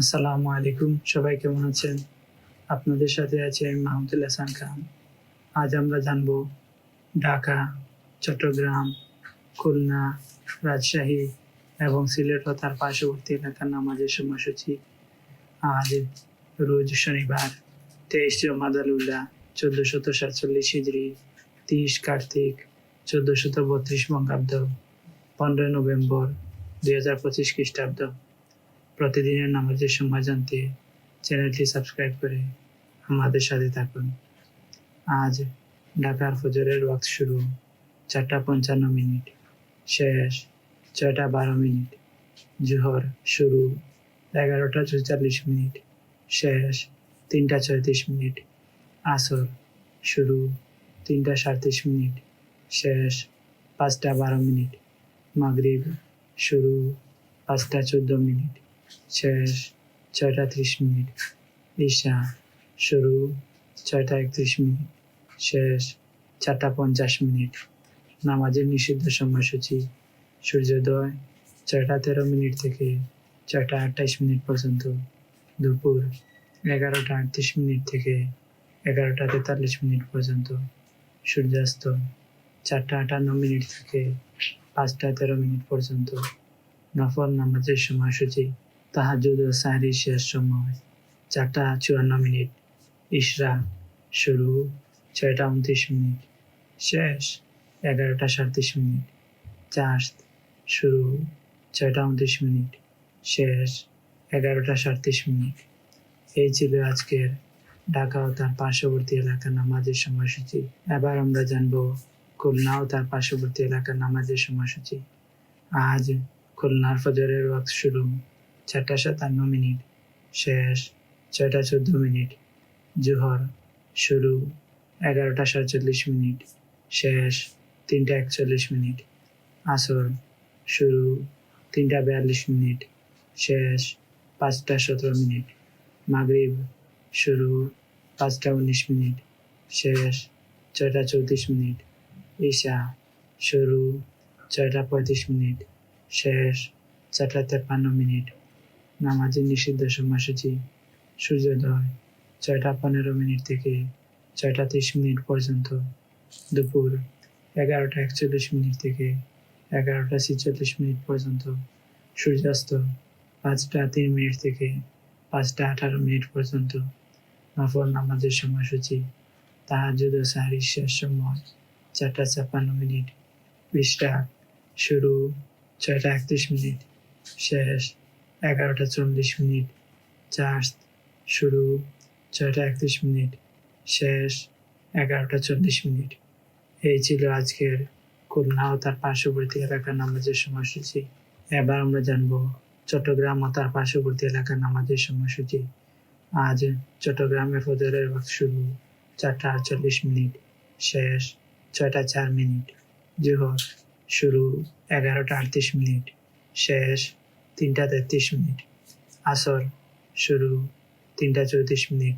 আসসালামু আলাইকুম। সবাই কেমন আছেন? আপনাদের সাথে আছে আমি মাহমুদুল হাসান খান। আজ আমরা জানব ঢাকা, চট্টগ্রাম, খুলনা, রাজশাহী এবং সিলেট ও তার পার্শ্ববর্তী এলাকার নামাজের সময়সূচি। আজ রোজ শনিবার, তেইশ জমাদালুল্লাহ চোদ্দশত সাতচল্লিশ হিজড়ি তিরিশ কার্তিক, চোদ্দশত বত্রিশ বঙ্গাব্দ পনেরোই নভেম্বর দুই হাজার পঁচিশ খ্রিস্টাব্দ। প্রতিদিনের নামাজের সময় জানতে চ্যানেলটি সাবস্ক্রাইব করে আমাদের সাথে থাকুন। আজ ঢাকার ফজরের ওয়াক্ত শুরু। চারটা পঞ্চান্ন মিনিট। শেষ ছয়টা বারো মিনিট। জোহর শুরু এগারোটা চৌচল্লিশ মিনিট। শেষ তিনটা ছয়ত্রিশ মিনিট। আসর শুরু তিনটা সাঁত্রিশ মিনিট। শেষ পাঁচটা বারো মিনিট। মাগরিব শুরু পাঁচটা চোদ্দ মিনিট। শেষ ছয়টা ত্রিশ মিনিট। ঈশা, শুরু ছয়টা একত্রিশ মিনিট, শেষ চারটা পঞ্চাশ মিনিট। নামাজের নিষিদ্ধ সময়সূচি, সূর্যোদয় ছয়টা তেরো মিনিট থেকে ছয়টা আটাইশ মিনিট পর্যন্ত। দুপুর এগারোটা আটত্রিশ মিনিট থেকে এগারোটা তেতাল্লিশ মিনিট পর্যন্ত। সূর্যাস্ত চারটা আটান্ন মিনিট থেকে পাঁচটা তেরো মিনিট পর্যন্ত। নফল নামাজের সময়সূচি তাহাজুদ ও সাহরির শেষ সময় চারটা চুয়ান্ন মিনিট ইশরা শুরু, ছয়টা উনত্রিশ মিনিট শেষ, এগারোটা সাঁত্রিশ মিনিট চাষ শুরু, ছয়টা উনত্রিশ মিনিট শেষ, এগারোটা সাঁত্রিশ মিনিট। এই ছিল আজকের ঢাকা ও তার পার্শ্ববর্তী এলাকার নামাজের সময়সূচি। এবার আমরা জানব খুলনা ও তার পার্শ্ববর্তী এলাকার নামাজের সময়সূচি। আজ খুলনার ফজরের ওয়াক্ত শুরু। চারটা সাতান্ন মিনিট, শেষ ছয়টা চোদ্দ মিনিট, জোহর শুরু এগারোটা সাতচল্লিশ মিনিট, শেষ তিনটা একচল্লিশ মিনিট, আসর শুরু তিনটা বিয়াল্লিশ মিনিট, শেষ পাঁচটা সতেরো মিনিট, মাগরিব শুরু পাঁচটা উনিশ মিনিট, শেষ ছয়টা চৌত্রিশ মিনিট, ঈশা শুরু ছয়টা পঁয়ত্রিশ মিনিট, শেষ চারটা তেপ্পান্ন মিনিট নামাজের নিষিদ্ধ সময়সূচি সূর্যোদয়, ছয়টা পনেরো মিনিট থেকে ছয়টা তিরিশ মিনিট পর্যন্ত। দুপুর এগারোটা একচল্লিশ মিনিট থেকে এগারোটা ছেচল্লিশ মিনিট পর্যন্ত। সূর্যাস্ত পাঁচটা তিন মিনিট থেকে পাঁচটা আঠারো মিনিট পর্যন্ত। নফল নামাজের সময়সূচি তাহাজুদ ও সাহারির শেষ সময় চারটা ছাপ্পান্ন মিনিট। বিশটা শুরু ছয়টা একত্রিশ মিনিট। শেষ এগারোটা চল্লিশ মিনিট চার শুরু, ছয়টা একত্রিশ মিনিট, শেষ এগারোটা চল্লিশ মিনিট। এই ছিল আজকের খুলনা ও তার পার্শ্ববর্তী এলাকার নামাজের সময়সূচি। এবার আমরা জানব চট্টগ্রাম ও তার পার্শ্ববর্তী এলাকার নামাজের সময়সূচি। আজ চট্টগ্রামে ফজরের ওয়াক্ত শুরু, চারটা আটচল্লিশ মিনিট, শেষ ছয়টা চার মিনিট, জোহর শুরু এগারোটা আটত্রিশ মিনিট, শেষ তিনটা তেত্রিশ মিনিট। আসর শুরু তিনটা চৌত্রিশ মিনিট।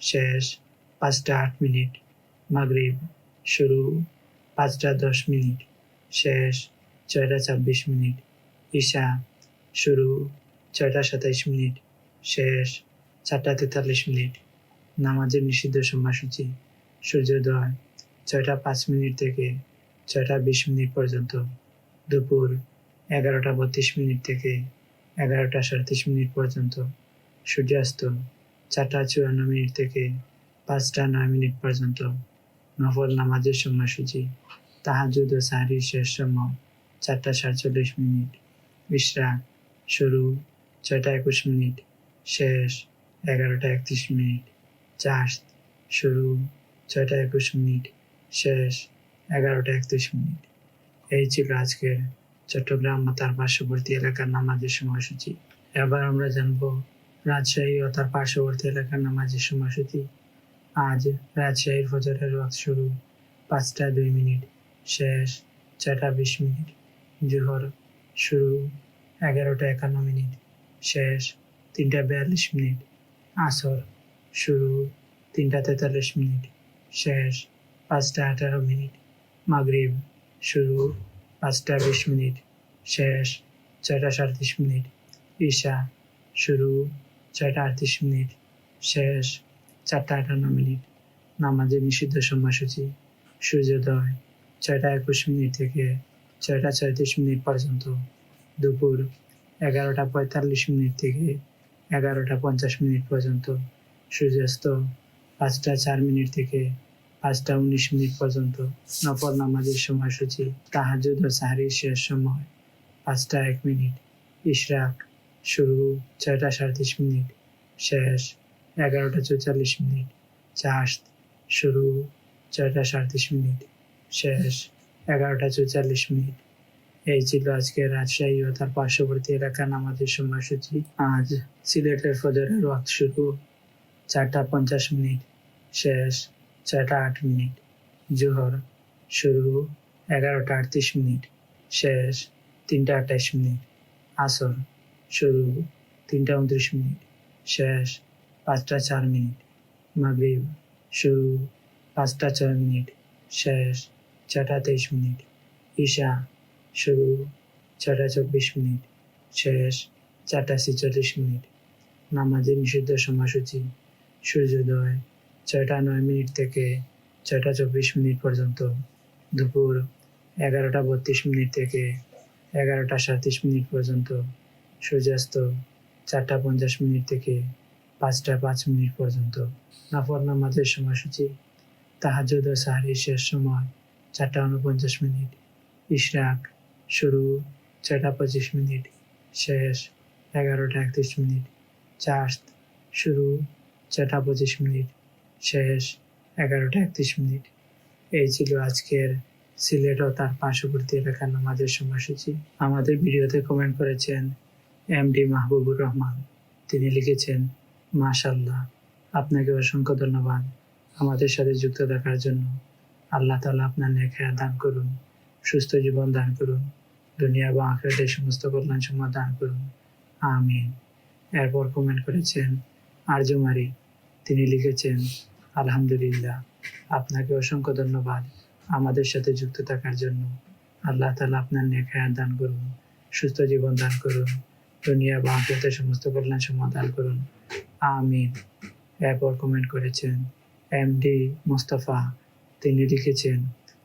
শেষ পাঁচটা আট মিনিট। মাগরিব শুরু পাঁচটা দশ মিনিট। শেষ ছয়টা ছাব্বিশ মিনিট। ঈশা শুরু ছয়টা সাতাইশ মিনিট। শেষ চারটা তেতাল্লিশ মিনিট। নামাজের নিষিদ্ধ সময়সূচি। সূর্যোদয় ছয়টা পাঁচ মিনিট থেকে ছয়টা বিশ মিনিট পর্যন্ত। দুপুর এগারোটা বত্রিশ মিনিট থেকে এগারোটা সাঁত্রিশ মিনিট পর্যন্ত। সূর্যাস্ত চারটা চুয়ান্ন মিনিট থেকে পাঁচটা নয় মিনিট পর্যন্ত। নফল নামাজের সময়সূচি। তাহাজুদ ও সাহারির শেষ সময় চারটা সাতচল্লিশ মিনিট। বিশ্রাম শুরু ছয়টা একুশ মিনিট। শেষ এগারোটা একত্রিশ মিনিট। চাষ শুরু ছয়টা একুশ মিনিট। শেষ এগারোটা একত্রিশ মিনিট। এই ছিল আজকের চট্টগ্রাম ও তার পার্শ্ববর্তী এলাকার নামাজের সময়সূচি। এবার আমরা জানব রাজশাহী ও তার পার্শ্ববর্তী এলাকার নামাজের সময়সূচি। আজ রাজশাহীর ফজরের ওয়াক্ত শুরু, পাঁচটা দুই মিনিট, শেষ ছয়টা বিশ মিনিট। জোহর শুরু, এগারোটা একান্ন মিনিট, শেষ তিনটা বিয়াল্লিশ মিনিট। আসর শুরু, তিনটা তেতাল্লিশ মিনিট, শেষ পাঁচটা আঠারো মিনিট। মাগরিব শুরু পাঁচটা বিশ মিনিট, শেষ ছয়টা সাঁত্রিশ মিনিট, ঈশা শুরু ছয়টা আটত্রিশ মিনিট, শেষ চারটা আটান্ন মিনিট, নামাজের নিষিদ্ধ সময়সূচি, সূর্যোদয় ছয়টা একুশ মিনিট থেকে ছয়টা ছয়ত্রিশ মিনিট পর্যন্ত, দুপুর এগারোটা পঁয়তাল্লিশ মিনিট থেকে এগারোটা পঞ্চাশ মিনিট পর্যন্ত, সূর্যাস্ত পাঁচটা চার মিনিট থেকে পাঁচটা উনিশ মিনিট পর্যন্ত নফল নামাজের সময়সূচি তাহাজুদ ও সাহারির শেষ সময়। পাঁচটা এক মিনিট। ইশরাক। শুরু। ছয়টা সাঁত্রিশ মিনিট। শেষ। এগারোটা চৌচল্লিশ মিনিট। চাষত। শুরু। ছয়টা সাঁত্রিশ মিনিট। শেষ। এগারোটা চৌচল্লিশ মিনিট। এই ছিল আজকে রাজশাহী ও তার পার্শ্ববর্তী এলাকার নামাজের সময়সূচি। আজ সিলেটের ফজরের ওয়াক্ত শুরু। চারটা পঞ্চাশ মিনিট। শেষ। ছয়টা আট মিনিট। জোহর শুরু এগারোটা আটত্রিশ মিনিট। শেষ তিনটা আঠাইশ মিনিট। আসর শুরু তিনটা উনত্রিশ মিনিট। শেষ পাঁচটা চার মিনিট। মাগরিব শুরু পাঁচটা ছয় মিনিট। শেষ ছটা তেইশ মিনিট। ঈশা শুরু ছটা চব্বিশ মিনিট। শেষ চারটা ছেচল্লিশ মিনিট। নামাজের নিষিদ্ধ সময়সূচি। সূর্যোদয় ছয়টা নয় মিনিট থেকে ছয়টা চব্বিশ মিনিট পর্যন্ত। দুপুর এগারোটা বত্রিশ মিনিট থেকে এগারোটা সাঁত্রিশ মিনিট পর্যন্ত। সূর্যাস্ত চারটা পঞ্চাশ মিনিট থেকে পাঁচটা পাঁচ মিনিট পর্যন্ত। নাফর নামাজের সময়সূচি। তাহাজুদ ও সাহারির শেষ সময় চারটা উনপঞ্চাশ মিনিট। ইশরাক শুরু ছয়টা পঁচিশ মিনিট। শেষ এগারোটা একত্রিশ মিনিট। চার্জ শুরু ছয়টা পঁচিশ মিনিট। শেষ এগারোটা একত্রিশ মিনিট। এই ছিল আজকের সিলেট ও তার পার্শ্ববর্তী এলাকার নামাজের সময়সূচি। আমাদের ভিডিওতে কমেন্ট করেছেন এম ডি মাহবুবুর রহমান। তিনি লিখেছেন মাশাল্লাহ আপনাকে অসংখ্য ধন্যবাদ আমাদের সাথে যুক্ত থাকার জন্য। আল্লাহ তালা আপনার নেখায়া দান করুন, সুস্থ জীবন দান করুন, দুনিয়া বা আখেরাতের সমস্ত কল্যাণ সময় দান করুন। আমিন। এরপর কমেন্ট করেছেন আর্যমারি তিনি লিখেছেন আলহামদুলিল্লাহ। আপনাকে অসংখ্য ধন্যবাদ আমাদের সাথে যুক্ত থাকার জন্য। আল্লাহ তালা আপনার নেখায়াত দান করুন, সুস্থ জীবন দান করুন, দুনিয়া বা সমস্ত কল্যাণ সময় দান করুন। আমিন। এরপর কমেন্ট করেছেন এম ডি মোস্তফা, তিনি লিখেছেন,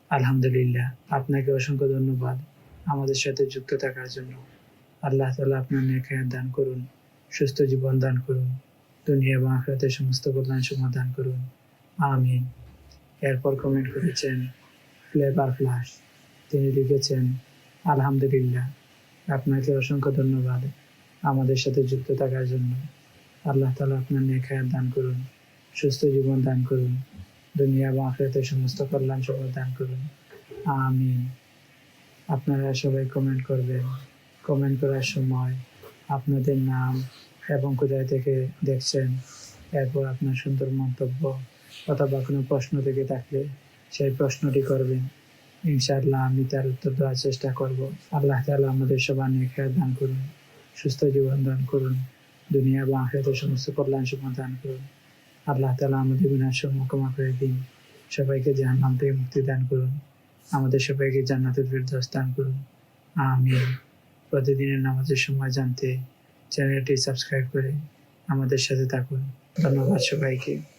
আলহামদুলিল্লাহ, আপনাকে অসংখ্য ধন্যবাদ আমাদের সাথে যুক্ত থাকার জন্য। আল্লাহ তালা আপনার নেখায়াত দান করুন, সুস্থ জীবন দান করুন, দুনিয়া এবং সমস্ত কল্যাণ সমাধান করুন। আমিন। এরপর কমেন্ট করেছেন ফ্লেভার ফ্লাশ তিনি লিখেছেন, আলহামদুলিল্লাহ, আপনাকে অসংখ্য ধন্যবাদ আমাদের সাথে যুক্ত থাকার জন্য। আল্লাহ তালা আপনার নেখায়াত দান করুন, সুস্থ জীবন দান করুন, দুনিয়া এবং আখরাতের সমস্ত কল্যাণ সমাধান দান করুন। আমিন। আপনারা সবাই কমেন্ট করবেন। কমেন্ট করার সময় আপনাদের নাম এবং কোথায় থেকে দেখছেন, এরপর আপনার সুন্দর মন্তব্য অথবা কোনো প্রশ্ন থেকে থাকলে সেই প্রশ্নটি করবেন। ইনশাআল্লাহ আমি তার উত্তর দেওয়ার চেষ্টা করব। আল্লাহ তাআলা আমাদের সবার নেখায় দান করুন, সুস্থ জীবন দান করুন, দুনিয়া বা আখেরাতের সমস্ত কল্যাণ সময় দান করুন। আল্লাহ তাআলা আমাদের বিনাশের ক্ষমা করে দিন। সবাইকে জাহান্নাম থেকে মুক্তি দান করুন। আমাদের সবাইকে জান্নাতের ফেরদৌস দান করুন। আমি প্রতিদিনের নামাজের সময় জানতে চ্যানেলটি সাবস্ক্রাইব করে আমাদের সাথে থাকুন। ধন্যবাদ সবাইকে।